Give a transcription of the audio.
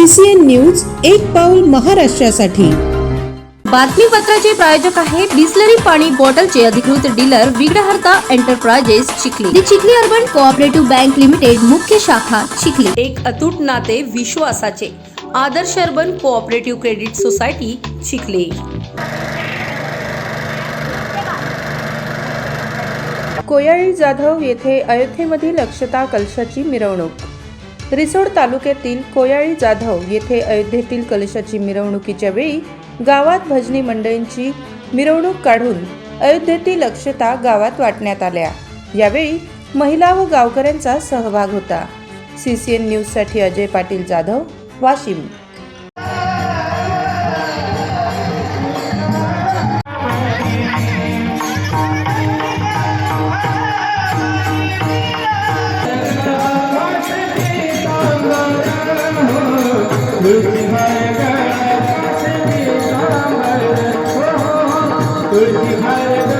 CCN news एक पाऊल महाराष्ट्रासाठी. बातमीपत्राचे प्रायोजक आहे बिस्लरी पाणी बॉटलचे अधिकृत dealer Vighnaharta enterprises Chikhli. The Chikhli urban cooperative bank limited मुख्य शाखा चिखली. एक अतूट नाते विश्वासाचे Adarsh urban cooperative credit society Chikhli. Koyali Jadhav येथे अयोध्येमधील अक्षता कलशाची मिरवणूक. रिसोड तालुक्यातील कोयाळी जाधव येथे अयोध्येतील कलशाची मिरवणुकीच्या वेळी गावात भजनी मंडळींची मिरवणूक काढून अयोध्येतील अक्षता गावात वाटण्यात आल्या. यावेळी महिला व गावकऱ्यांचा सहभाग होता. सी सी एन न्यूजसाठी Ajay Patil Jadhav Washim. tuldi haye ge shtem di shamre oho tuldi haye